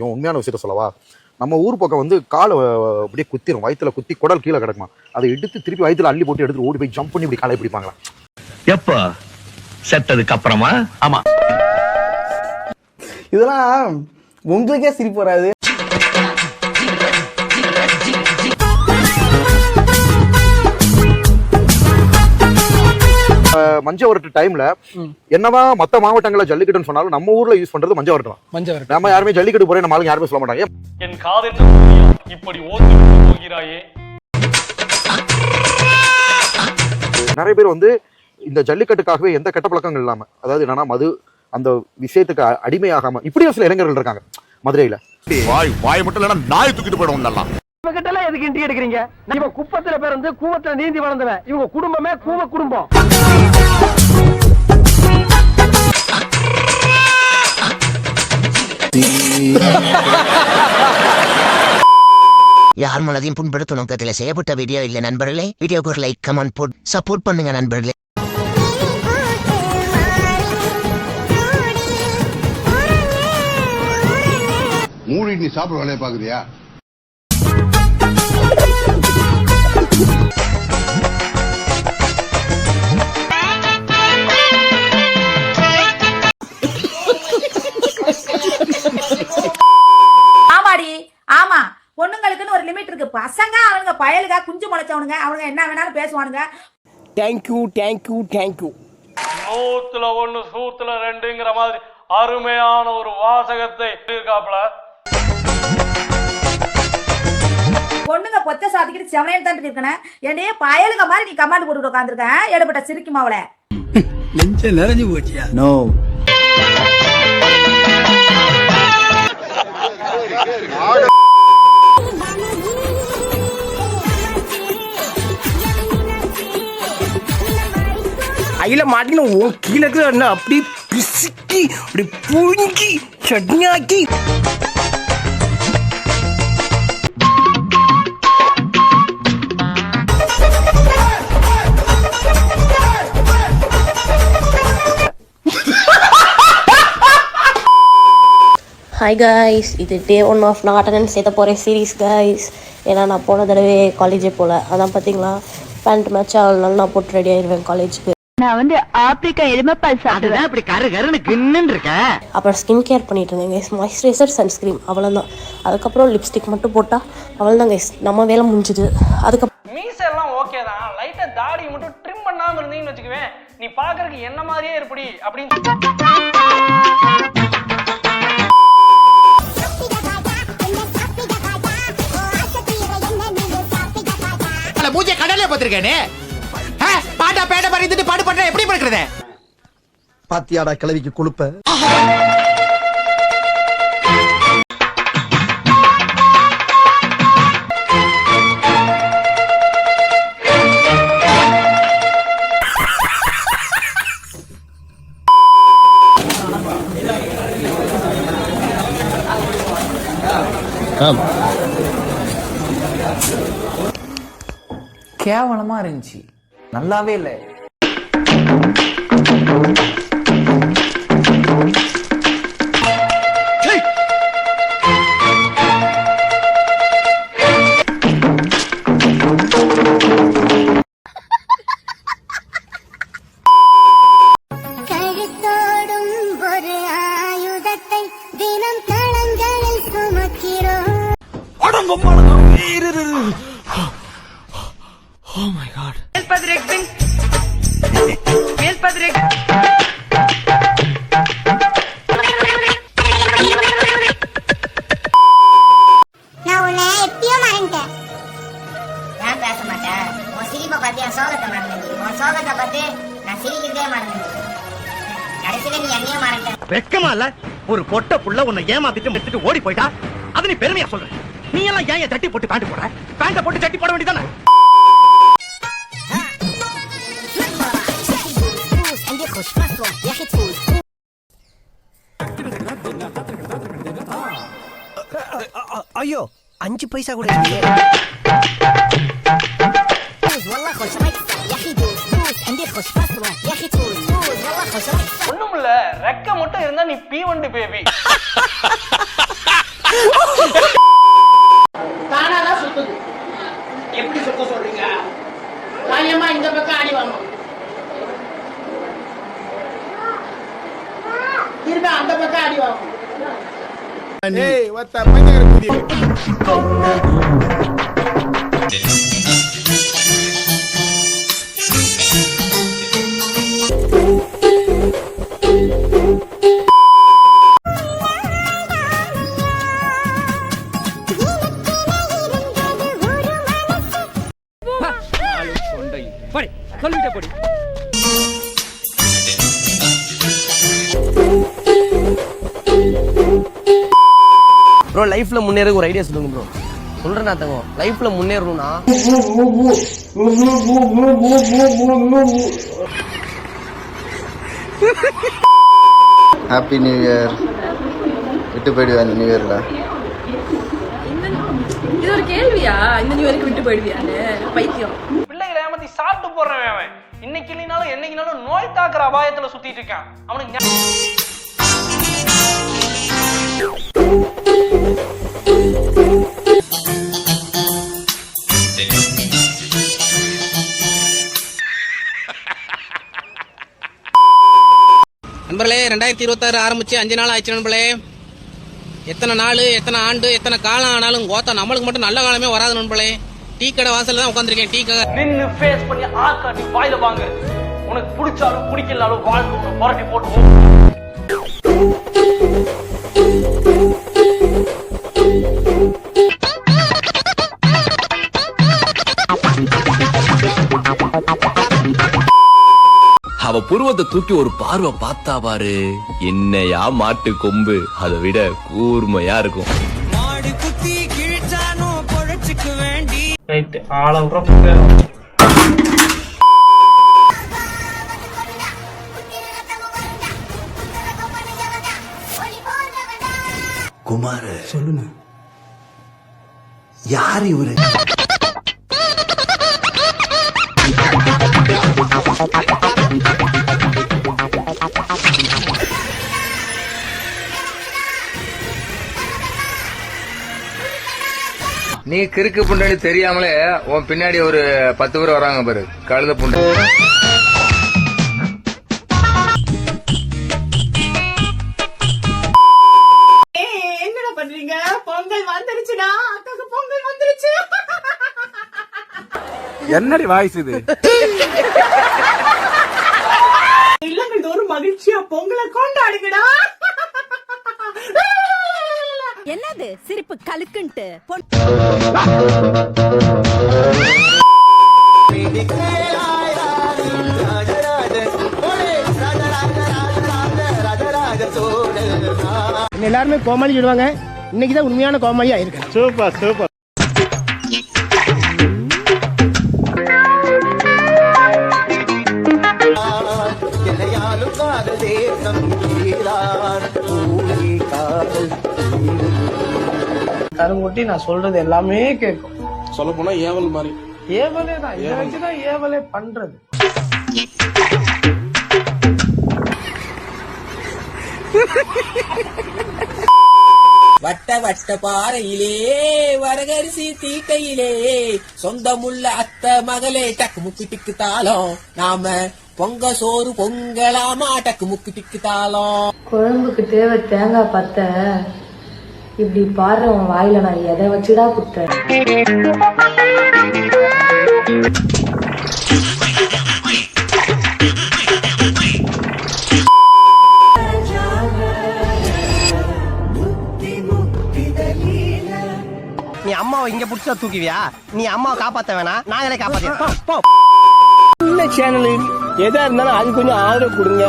பிடிக்கும் உண்மையான விஷயத்த சொல்லவா? நம்ம ஊர் பக்கம் வந்து காலை அப்படியே குத்திரும். வயித்துல குத்தி குடல் கீழே கிடக்குமா? அதை எடுத்து திருப்பி வயித்துல அள்ளி போட்டு எடுத்து ஓடி போய் ஜம்ப் பண்ணி இப்படி காலை பிடிப்பாங்களா? எப்ப? செத்ததுக்கு அப்புறமா? ஆமா. இதெல்லாம் உங்களுக்கே சிரிப்பு வராது. மஞ்ச வரட்டு டைம்ல என்னதான் மத்த மாவட்டங்கள்ல ஜல்லிக்கட்டுன்னு சொன்னாலும் நம்ம ஊர்ல யூஸ் பண்றது மஞ்ச வரட்டு வரட்டு நம்ம யாருமே ஜல்லிக்கட்டு போறேன் நம்ம ஆளுங்க யாருமே சொல்ல மாட்டாங்க. என் சூரியா இப்படி ஓட்டு போகிறாயே? நிறைய பேர் வந்து இந்த ஜல்லிக்கட்டுக்காகவே எந்த கெட்ட பழக்கங்கள் இல்லாம அதாவது என்னன்னா மது அந்த விஷயத்துக்கு அடிமையாகாம இப்படியும் சில இளைஞர்கள் இருக்காங்க மதுரையில. வாய் வாய் மட்டும் இல்லைன்னா நாய் தூக்கிட்டு போயிடும் நல்லா இவங்க எல்லாம் எதுக்கு இன்டி எடுக்கிறீங்க இவன் குப்பத்துல பிறந்து கூவத்துல நீந்தி வளர்ந்தவன். இவங்க குடும்பமே கூவ குடும்பம். யார் மனதையும் புண்படுத்தும் நோக்கத்தில் செய்யப்பட்ட வீடியோ இல்லை நண்பர்களே. வீடியோக்கு லைக் கமெண்ட் போட் சப்போர்ட் பண்ணுங்க நண்பர்களே. மூடி நீ சாப்பிட வேலையை பாக்குறியா பயலுக குஞ்சு முளைச்சவனுங்க. அவனுங்க என்ன வேணாலும் பேசுவானுங்க. தேங்க்யூ தேங்க்யூ தேங்க்யூ நூத்துல ஒண்ணு சூத்துல ரெண்டுங்கிற மாதிரி அருமையான ஒரு வாசகத்தை இருக்காப்ல பொண்ணுங்க பொத்த சாத்திக்கிட்டு செவனையில் தான் இருக்கணும் என்னையே பயலுக மாதிரி நீ கமாண்ட் போட்டு உட்காந்துருக்க. எடுபட்ட சிரிக்குமா அவளை. நோ கையில் மாட்டின உன் கீழே இருக்கிற என்ன அப்படி பிசுக்கி அப்படி புழுங்கி சட்னியாக்கி. ஹாய் காய்ஸ் இது டே ஒன் ஆஃப் நான் அட்டண்டன்ஸ் சேர்த்த போகிறேன் சீரீஸ் காய்ஸ் ஏன்னா நான் போன தடவை காலேஜே போகல அதான் பார்த்தீங்களா பேண்ட் மேட்ச் அதனால நான் போட்டு ரெடி ஆயிடுவேன் காலேஜுக்கு நான் வந்து ஆப்பிரிக்கா எருமைப்பால் சாப்பிடுவேன். அப்படி கரு கருன்னு கின்னு இருக்க. அப்புறம் ஸ்கின் கேர் பண்ணிட்டு இருந்தேன் கைஸ் மாய்ஸ்சரைசர் சன்ஸ்க்ரீம் அவ்வளோதான் அதுக்கப்புறம் லிப்ஸ்டிக் மட்டும் போட்டால் அவ்வளோதான் கைஸ் நம்ம வேலை முடிஞ்சுது. அதுக்கப்புறம் மீச எல்லாம் ஓகே தான். லைட்டா தாடி மட்டும் ட்ரிம் பண்ணாம இருந்தீங்கன்னு வச்சுக்குவேன். நீ பாக்குறதுக்கு என்ன மாதிரியே இருப்படி அப்படின்னு பூஜை கடலே பார்த்திருக்கேனே. பாட்டா பேட்ட பறித்துட்டு பாடு பண்ற எப்படி படுக்கிறது பாத்தியாடா கிளவிக்கு கொழுப்ப. கேவலமா இருந்துச்சு. நல்லாவே இல்லை. வெக்கமா இல்ல ஒரு பொட்ட புள்ள உன்னை ஏமாத்திட்டு எடுத்துட்டு ஓடி போயிட்டா? அது நீ பெருமையா சொல்ற. நீ எல்லாம் ஏன் தட்டி போட்டு பேண்ட் போடுற? பேண்ட போட்டு தட்டி போட வேண்டியதானே ஐயோ அஞ்சு பைசா கூட இல்லையே. ஒண்ணும் இல்ல ரெக்க மட்டும் இருந்தா நீ பீ வண்டு பேபி தானாதான் சுத்துது. எப்படி சுத்த சொல்றீங்க? காளியம்மா இந்த பக்கம் ஆடி வாங்க. அந்த பக்கம் ஆடி வாங்க. ஏய் வாத்தா பஞ்சகர ப்ரோ லைஃப்ல முன்னேற ஒரு ஐடியா சொல்லுங்க ப்ரோ சொல்றேன் நான் தங்கம் லைஃப்ல முன்னேறணும்னா ஹாப்பி நியூ இயர் விட்டு போயிடுவேன் இந்த நியூ இயர்ல இது ஒரு கேள்வியா? இந்த நியூ வரைக்கும் விட்டு போயிடுவியான்னு? பைத்தியம். பிள்ளைகளை ஏமாத்தி சாப்பிட்டு போடுறவன் அவன். இன்னைக்கு இல்லைனாலும் என்னைக்குனாலும் நோய் தாக்குற அபாயத்துல சுத்திட்டு இருக்கான். அவனுக்கு ரெண்டாயிரத்தி இருபத்தாறு ஆரம்பிச்சு அஞ்சு நாள் ஆயிடுச்சு நண்பளே எத்தனை நாள் எத்தனை ஆண்டு எத்தனை காலம் ஆனாலும் கோத்தா நம்மளுக்கு மட்டும் நல்ல காலமே வராது நண்பளே டீ கடை வாசல்ல தான் உட்காந்துருக்கேன் டீ கடை. நின்று ஃபேஸ் பண்ணி ஆக்காட்டி வாயில வாங்க. உனக்கு பிடிச்சாலும் பிடிக்கலாலும் வாழ்க்கை உன்னை புரட்டி போட்டு அவ புருவத்தை தூக்கி ஒரு பார்வை பார்த்தா பாரு. என்னையா மாட்டு கொம்பு? அதை விட கூர்மையா இருக்கும். குமார் சொல்லுங்க. யார் இவரு? நீ கிறுக்கு புண்டனி தெரியாமலே உன் பின்னாடி ஒரு பத்து பேர் வராங்க பாரு. கழுத புண்டை. என்னடா பண்றீங்க? பொங்கல் வந்துருச்சுடா. அக்காக்கு பொங்கல் வந்துருச்சு. என்னடி வாய்ஸ் இது? சிரிப்பு கலுக்குன்ட்டு எல்லாருமே கோமாளி சொல்லுவாங்க. இன்னைக்கு தான் உண்மையான கோமாளியா இருக்கேன் சூப்பர் சூப்பர். கருங்குட்டி நான் சொல்றது எல்லாமே கேட்கும். சொல்ல போனா ஏவல் மாதிரி. ஏவலே தான். இதை வச்சுதான் ஏவலே பண்றது. வட்ட வட்ட பாறையிலே வரகரிசி தீக்கையிலே சொந்தமுள்ள அத்த மகளே டக்கு முக்கு டிக்கு தாளம். நாம பொங்க சோறு பொங்கலாமா டக்கு முக்கு டிக்கு தாளம். குழம்புக்கு தேவை தேங்காய் பத்த. இப்படி பாரு உன் வாயில நான் எதை வச்சுடா குத்தேன் நீ அம்மாவை இங்க புடிச்சா தூக்குவியா? நீ அம்மாவை காப்பாத்த வேணாம். நாங்களே காப்பாத்த சேனல் எதா இருந்தாலும் அது கொஞ்சம் ஆதரவு கொடுங்க.